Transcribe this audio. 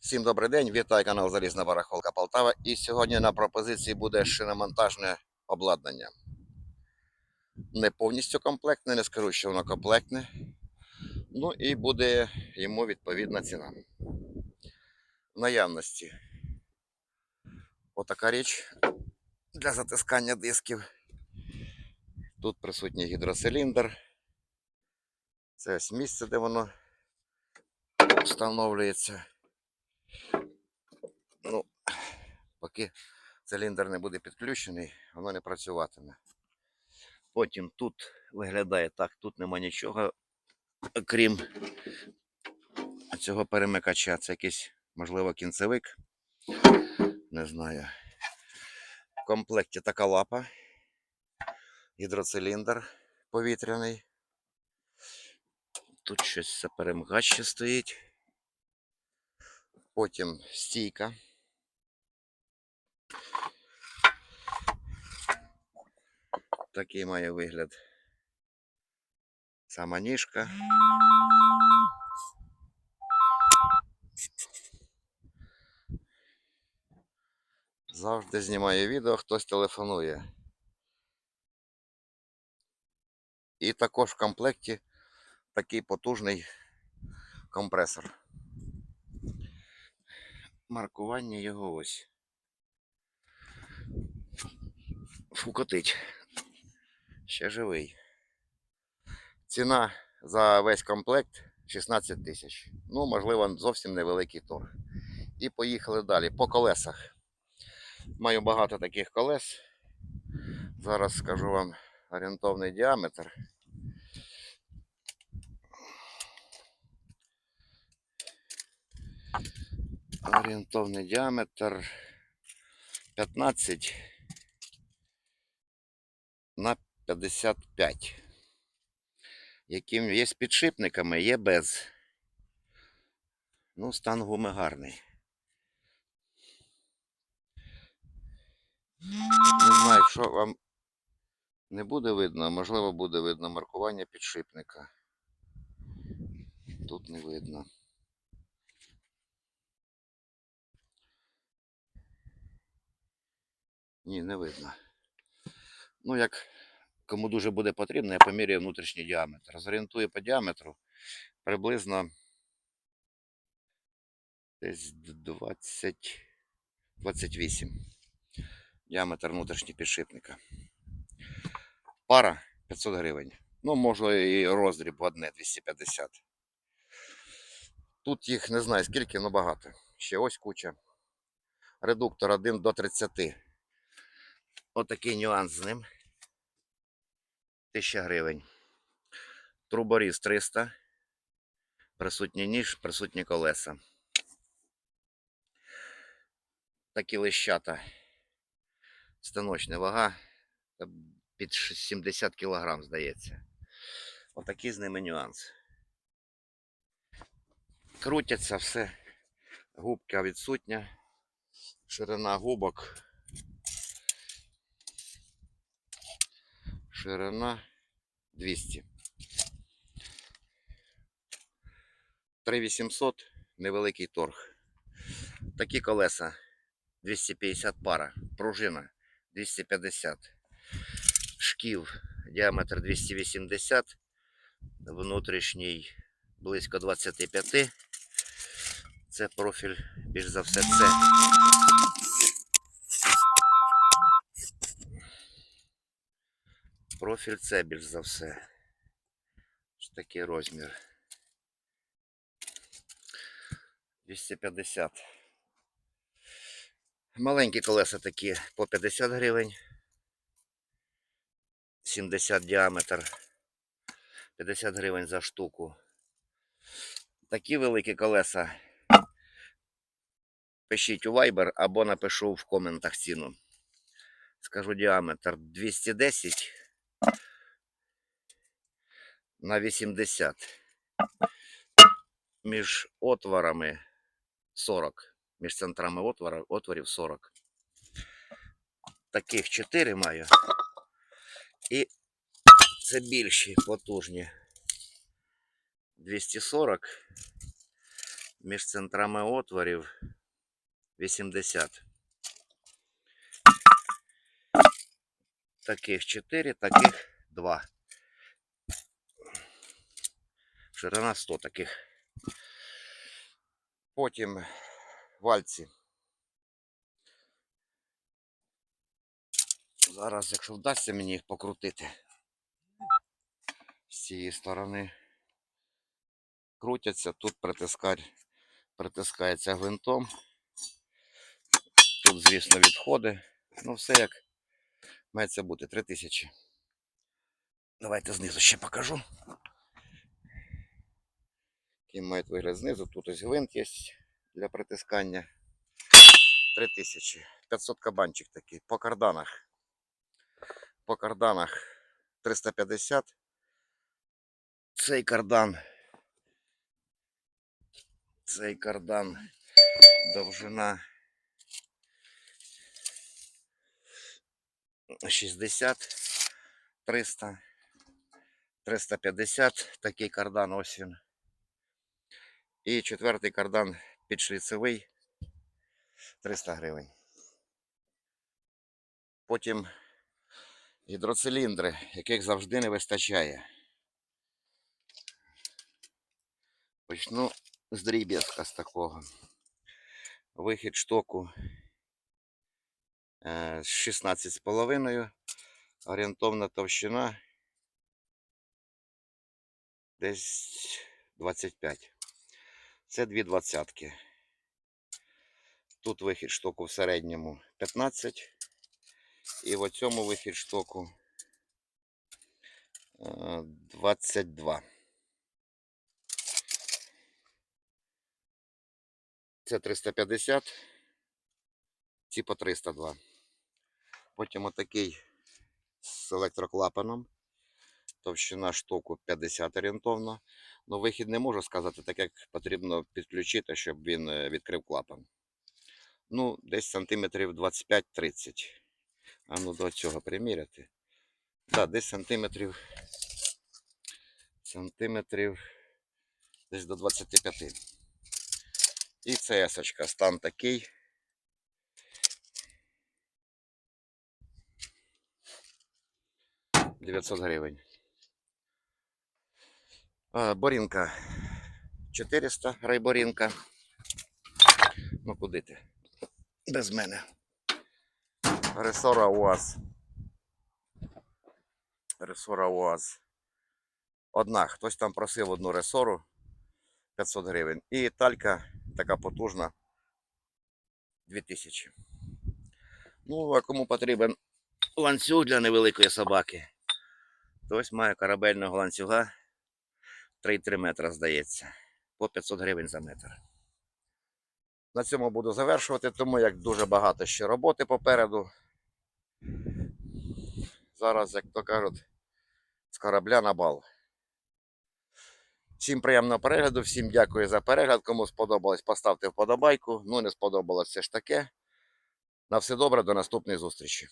Всім добрий день, вітаю канал Залізна Барахолка Полтава. І сьогодні на пропозиції буде шиномонтажне обладнання. Не повністю комплектне, не скажу, що воно комплектне. Ну і буде йому відповідна ціна. В наявності отака річ для затискання дисків. Тут присутній гідроциліндр. Це ось місце, де воно встановлюється. Ну, поки циліндр не буде підключений, воно не працюватиме. Потім тут виглядає так, тут нема нічого, крім цього перемикача. Це якийсь, можливо, кінцевик. Не знаю. В комплекті така лапа, гідроциліндр повітряний. Тут щось перемикач ще стоїть. Потім стійка. Такий має вигляд. Сама ніжка. Завжди знімаю відео, хтось телефонує. І також в комплекті такий потужний компресор. Маркування його ось. Фукотить. Ще живий. Ціна за весь комплект 16 тисяч. Ну, можливо, зовсім невеликий торг. І поїхали далі. По колесах. Маю багато таких колес. Зараз скажу вам орієнтовний діаметр. Орієнтовний діаметр 15 на 55. Яким є з підшипниками, є без. Ну, стан гуми гарний. Не знаю, якщо вам не буде видно, можливо, буде видно маркування підшипника. Тут не видно. Ні, не видно. Ну, як кому дуже буде потрібно, я поміряю внутрішній діаметр. Зорієнтую по діаметру приблизно десь 20, 28 діаметр внутрішнього підшипника. Пара 500 гривень. Ну, може і роздріб одне 250. Тут їх не знаю скільки, але багато. Ще ось куча. Редуктор 1 до 30. Отакий нюанс з ним. 1000 гривень. Труборіз 300. Присутній ніж, присутні колеса. Такі лищата. Станочна вага. Під 70 кг, здається. Отакий з ними нюанс. Крутяться все. Губка відсутня. Ширина губок Ширина 200. 3800 невеликий торг. Такі колеса 250 пара, пружина 250, шків діаметр 280, внутрішній близько 25. Це профіль, більш за все, це. Профіль це більш за все. Ось такий розмір. 250. Маленькі колеса такі по 50 гривень. 70 діаметр. 50 гривень за штуку. Такі великі колеса. Пишіть у Viber або напишу в коментах ціну. Скажу діаметр 210 на 80. Між отворами 40. Між центрами отвора, отворів 40. Таких 4 маю. І це більші, потужні. 240 Між центрами отворів 80. Таких 4, таких 2. Ширина 100 таких. Потім вальці. Зараз, якщо вдасться мені їх покрутити з цієї сторони. Крутяться, тут притискать, притискається гвинтом. Тут, звісно, відходи. Ну, все як має це бути. 3000. Давайте знизу ще покажу. Який має вигляд знизу. Тут ось гвинт є для притискання. 3000. 500 кабанчик такий. По карданах. По карданах 350. Цей кардан. Цей кардан. Довжина 60, 300, 350. Такий кардан ось він. І четвертий кардан підшліцевий 300 гривень. Потім гідроциліндри, яких завжди не вистачає. Почну з дріб'язка з такого. Вихід штоку е, 16,5. Орієнтовна товщина десь 25. Це дві двадцятки. Тут вихід штоку в середньому 15. І в цьому вихід штоку е, 22. Це 350, ці по 302. Потім отакий з електроклапаном. Товщина штуку 50 орієнтовно. Ну, вихід не можу сказати, так як потрібно підключити, щоб він е, відкрив клапан. Ну, десь сантиметрів 25-30. А ну до цього приміряти. Так, да, десь сантиметрів. Сантиметрів десь до 25. І ЦС-очка, стан такий. Дев'ятсот гривень. Борінка 400 райборінка. Ну куди ти? Без мене. Ресора УАЗ. Ресора УАЗ. Одна. Хтось там просив одну ресору 500 гривень. І талька така потужна 2000. Ну, а кому потрібен ланцюг для невеликої собаки, то ось має корабельного ланцюга 3,3 метра, здається, по 500 гривень за метр. На цьому буду завершувати, тому як дуже багато ще роботи попереду. Зараз, як то кажуть, з корабля на бал. Всім приємного перегляду, всім дякую за перегляд. Кому сподобалось, поставте вподобайку. Ну, не сподобалось все ж таке. На все добре, до наступної зустрічі.